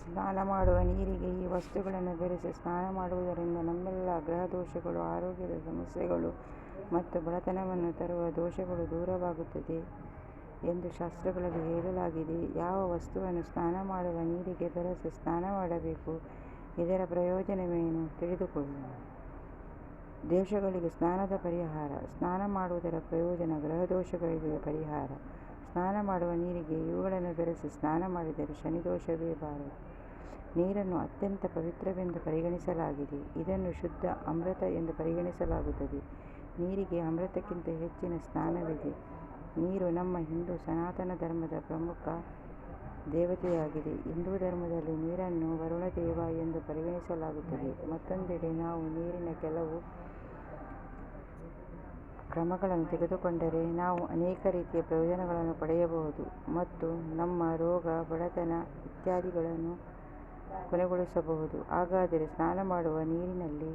ಸ್ನಾನ ಮಾಡುವ ನೀರಿಗೆ ಈ ವಸ್ತುಗಳನ್ನು ಬೆರೆಸಿ ಸ್ನಾನ ಮಾಡುವುದರಿಂದ ನಮ್ಮೆಲ್ಲ ಗ್ರಹ ದೋಷಗಳು ಆರೋಗ್ಯದ ಸಮಸ್ಯೆಗಳು ಮತ್ತು ಬಡತನವನ್ನು ತರುವ ದೋಷಗಳು ದೂರವಾಗುತ್ತದೆ ಎಂದು ಶಾಸ್ತ್ರಗಳಲ್ಲಿ ಹೇಳಲಾಗಿದೆ. ಯಾವ ವಸ್ತುವನ್ನು ಸ್ನಾನ ಮಾಡುವ ನೀರಿಗೆ ಬೆರೆಸಿ ಸ್ನಾನ ಮಾಡಬೇಕು, ಇದರ ಪ್ರಯೋಜನವೇನು ತಿಳಿದುಕೊಳ್ಳೋಣ. ದೋಷಗಳಿಗೆ ಸ್ನಾನದ ಪರಿಹಾರ, ಸ್ನಾನ ಮಾಡುವುದರ ಪ್ರಯೋಜನ ಗ್ರಹ ದೋಷಗಳಿಗೆ ಪರಿಹಾರ, ಸ್ನಾನ ಮಾಡುವ ನೀರಿಗೆ ಇವುಗಳನ್ನು ಬೆರೆಸಿ ಸ್ನಾನ ಮಾಡಿದರೆ ಶನಿದೋಷವೇ ಬಾರದು ನೀರನ್ನು ಅತ್ಯಂತ ಪವಿತ್ರವೆಂದು ಪರಿಗಣಿಸಲಾಗಿದೆ. ಇದನ್ನು ಶುದ್ಧ ಅಮೃತ ಎಂದು ಪರಿಗಣಿಸಲಾಗುತ್ತದೆ. ನೀರಿಗೆ ಅಮೃತಕ್ಕಿಂತ ಹೆಚ್ಚಿನ ಸ್ಥಾನವಿದೆ ನೀರು ನಮ್ಮ ಹಿಂದೂ ಸನಾತನ ಧರ್ಮದ ಪ್ರಮುಖ ದೇವತೆಯಾಗಿದೆ. ಹಿಂದೂ ಧರ್ಮದಲ್ಲಿ ನೀರನ್ನು ವರುಣ ದೇವ ಎಂದು ಪರಿಗಣಿಸಲಾಗುತ್ತದೆ. ಮತ್ತೊಂದೆಡೆ ನಾವು ನೀರಿನ ಕೆಲವು ಕ್ರಮಗಳನ್ನು ತೆಗೆದುಕೊಂಡರೆ ನಾವು ಅನೇಕ ರೀತಿಯ ಪ್ರಯೋಜನಗಳನ್ನು ಪಡೆಯಬಹುದು ಮತ್ತು ನಮ್ಮ ರೋಗ, ಬಡತನ ಇತ್ಯಾದಿಗಳನ್ನು ಕೊನೆಗೊಳಿಸಬಹುದು. ಹಾಗಾದರೆ ಸ್ನಾನ ಮಾಡುವ ನೀರಿನಲ್ಲಿ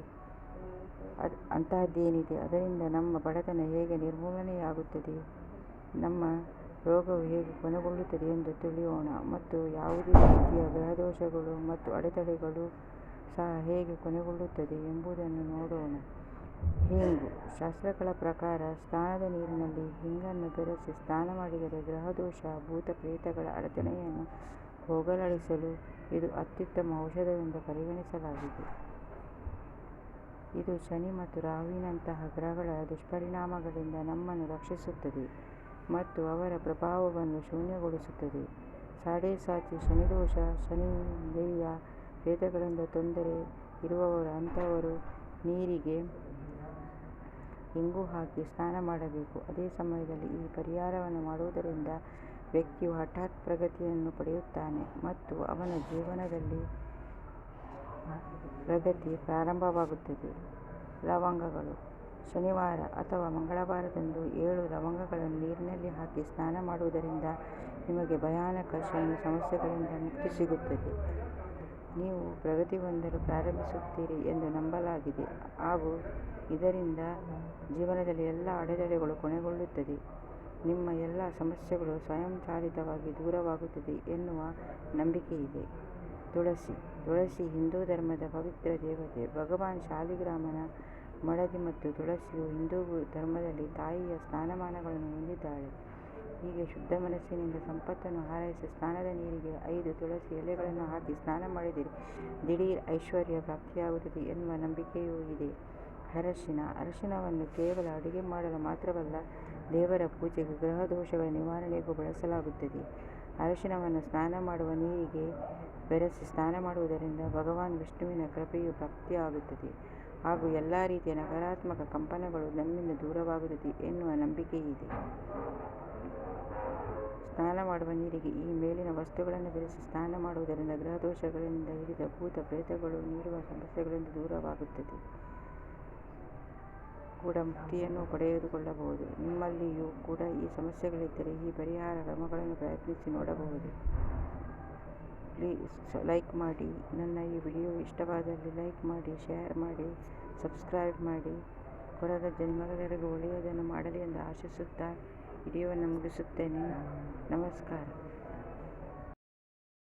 ಅಂತಹದ್ದೇನಿದೆ ಅದರಿಂದ ನಮ್ಮ ಬಡತನ ಹೇಗೆ ನಿರ್ಮೂಲನೆಯಾಗುತ್ತದೆ? ನಮ್ಮ ರೋಗವು ಹೇಗೆ ಕೊನೆಗೊಳ್ಳುತ್ತದೆ ಎಂದು ತಿಳಿಯೋಣ. ಮತ್ತು ಯಾವುದೇ ರೀತಿಯ ಗ್ರಹದೋಷಗಳು ಮತ್ತು ಅಡೆತಡೆಗಳು ಸಹ ಹೇಗೆ ಕೊನೆಗೊಳ್ಳುತ್ತದೆ ಎಂಬುದನ್ನು ನೋಡೋಣ. ಹಿಂಗು. ಶಾಸ್ತ್ರಗಳ ಪ್ರಕಾರ ಸ್ನಾನದ ನೀರಿನಲ್ಲಿ ಹಿಂಗನ್ನು ಬೆರೆಸಿ ಸ್ನಾನ ಮಾಡಿದರೆ ಗ್ರಹದೋಷ ಭೂತ ಪ್ರೇತಗಳ ಅಡಚಣೆಯನ್ನು ಹೋಗಲಾಡಿಸಲು ಇದು ಅತ್ಯುತ್ತಮ ಔಷಧವೆಂದು ಪರಿಗಣಿಸಲಾಗಿದೆ. ಇದು ಶನಿ ಮತ್ತು ರಾಹುವಿನಂತಹ ಗ್ರಹಗಳ ದುಷ್ಪರಿಣಾಮಗಳಿಂದ ನಮ್ಮನ್ನು ರಕ್ಷಿಸುತ್ತದೆ ಮತ್ತು ಅವರ ಪ್ರಭಾವವನ್ನು ಶೂನ್ಯಗೊಳಿಸುತ್ತದೆ. ಸಾಡೆ ಸಾಚಿ ಶನಿದೋಷ, ಶನಿ ದೆಯ್ಯ ಪ್ರೇತಗಳಿಂದ ತೊಂದರೆ ಇರುವವರು ಅಂಥವರು ನೀರಿಗೆ ಇಂಗು ಹಾಕಿ ಸ್ನಾನ ಮಾಡಬೇಕು. ಅದೇ ಸಮಯದಲ್ಲಿ ಈ ಪರಿಹಾರವನ್ನು ಮಾಡುವುದರಿಂದ ವ್ಯಕ್ತಿಯು ಹಠಾತ್ ಪ್ರಗತಿಯನ್ನು ಪಡೆಯುತ್ತಾನೆ ಮತ್ತು ಅವನ ಜೀವನದಲ್ಲಿ ಪ್ರಗತಿ ಪ್ರಾರಂಭವಾಗುತ್ತದೆ. ಲವಂಗಗಳು. ಶನಿವಾರ ಅಥವಾ ಮಂಗಳವಾರದಂದು ಏಳು ಲವಂಗಗಳನ್ನು ನೀರಿನಲ್ಲಿ ಹಾಕಿ ಸ್ನಾನ ಮಾಡುವುದರಿಂದ ನಿಮಗೆ ಭಯಾನಕ ಶನಿ ಸಮಸ್ಯೆಗಳಿಂದ ಮುಕ್ತಿ ಸಿಗುತ್ತದೆ. ನೀವು ಪ್ರಗತಿ ಹೊಂದಲು ಪ್ರಾರಂಭಿಸುತ್ತೀರಿ ಎಂದು ನಂಬಲಾಗಿದೆ. ಹಾಗೂ ಇದರಿಂದ ಜೀವನದಲ್ಲಿ ಎಲ್ಲ ಅಡೆತಡೆಗಳು ಕೊನೆಗೊಳ್ಳುತ್ತದೆ. ನಿಮ್ಮ ಎಲ್ಲ ಸಮಸ್ಯೆಗಳು ಸ್ವಯಂಚಾಲಿತವಾಗಿ ದೂರವಾಗುತ್ತದೆ ಎನ್ನುವ ನಂಬಿಕೆ ಇದೆ ತುಳಸಿ ತುಳಸಿ ಹಿಂದೂ ಧರ್ಮದ ಪವಿತ್ರ ದೇವತೆ, ಭಗವಾನ್ ಶಾಲಿಗ್ರಾಮನ ಮಡದಿ ಮತ್ತು ತುಳಸಿಯು ಹಿಂದೂ ಧರ್ಮದಲ್ಲಿ ತಾಯಿಯ ಸ್ಥಾನಮಾನಗಳನ್ನು ಹೊಂದಿದ್ದಾಳೆ. ಹೀಗೆ ಶುದ್ಧ ಮನಸ್ಸಿನಿಂದ ಸಂಪತ್ತನ್ನು ಹಾರೈಸಿ ಸ್ನಾನದ ನೀರಿಗೆ ಐದು ತುಳಸಿ ಎಲೆಗಳನ್ನು ಹಾಕಿ ಸ್ನಾನ ಮಾಡಿದರೆ. ದಿಢೀರ್ ಐಶ್ವರ್ಯ ಪ್ರಾಪ್ತಿಯಾಗುತ್ತದೆ ಎನ್ನುವ ನಂಬಿಕೆಯೂ ಇದೆ. ಅರಶಿನ, ಅರಶಿನವನ್ನು ಕೇವಲ ಅಡುಗೆ ಮಾಡಲು ಮಾತ್ರವಲ್ಲ, ದೇವರ ಪೂಜೆಗೆ ಗ್ರಹ ದೋಷಗಳ ನಿವಾರಣೆಗೂ ಬಳಸಲಾಗುತ್ತದೆ. ಅರಶಿನವನ್ನು ಸ್ನಾನ ಮಾಡುವ ನೀರಿಗೆ ಬೆರೆಸಿ ಸ್ನಾನ ಮಾಡುವುದರಿಂದ ಭಗವಾನ್ ವಿಷ್ಣುವಿನ ಕೃಪೆಯು ಪ್ರಾಪ್ತಿಯಾಗುತ್ತದೆ. ಹಾಗೂ ಎಲ್ಲ ರೀತಿಯ ನಕಾರಾತ್ಮಕ ಕಂಪನಗಳು ನಮ್ಮಿಂದ ದೂರವಾಗುತ್ತದೆ ಎನ್ನುವ ನಂಬಿಕೆಯಿದೆ ಸ್ನಾನ ಮಾಡುವ ನೀರಿಗೆ ಈ ಮೇಲಿನ ವಸ್ತುಗಳನ್ನು ಬೆರೆಸಿ ಸ್ನಾನ ಮಾಡುವುದರಿಂದ ಗ್ರಹ ದೋಷಗಳಿಂದ ಹಿಡಿದ ಭೂತ ಪ್ರೇತಗಳು ನೀಡುವ ಸಮಸ್ಯೆಗಳಿಂದ ದೂರವಾಗುತ್ತದೆ. ಕೂಡ ಮುಕ್ತಿಯನ್ನು ಪಡೆದುಕೊಳ್ಳಬಹುದು. ನಿಮ್ಮಲ್ಲಿಯೂ ಕೂಡ ಈ ಸಮಸ್ಯೆಗಳಿದ್ದರೆ ಈ ಪರಿಹಾರ ಕ್ರಮಗಳನ್ನು ಪ್ರಯತ್ನಿಸಿ ನೋಡಬಹುದು. ಪ್ಲೀಸ್ ಲೈಕ್ ಮಾಡಿ. ನನ್ನ ಈ ವಿಡಿಯೋ ಇಷ್ಟವಾದಲ್ಲಿ ಲೈಕ್ ಮಾಡಿ, ಶೇರ್ ಮಾಡಿ, ಸಬ್ಸ್ಕ್ರೈಬ್ ಮಾಡಿ. ಕೊರಗಜ್ಜ ಜನ್ಮಗಳಿಗೆ ಒಳ್ಳೆಯದನ್ನು ಮಾಡಲಿ ಎಂದು ಆಶಿಸುತ್ತಾ ವಿಡಿಯೋವನ್ನು ಮುಗಿಸುತ್ತೇನೆ. ನಮಸ್ಕಾರ.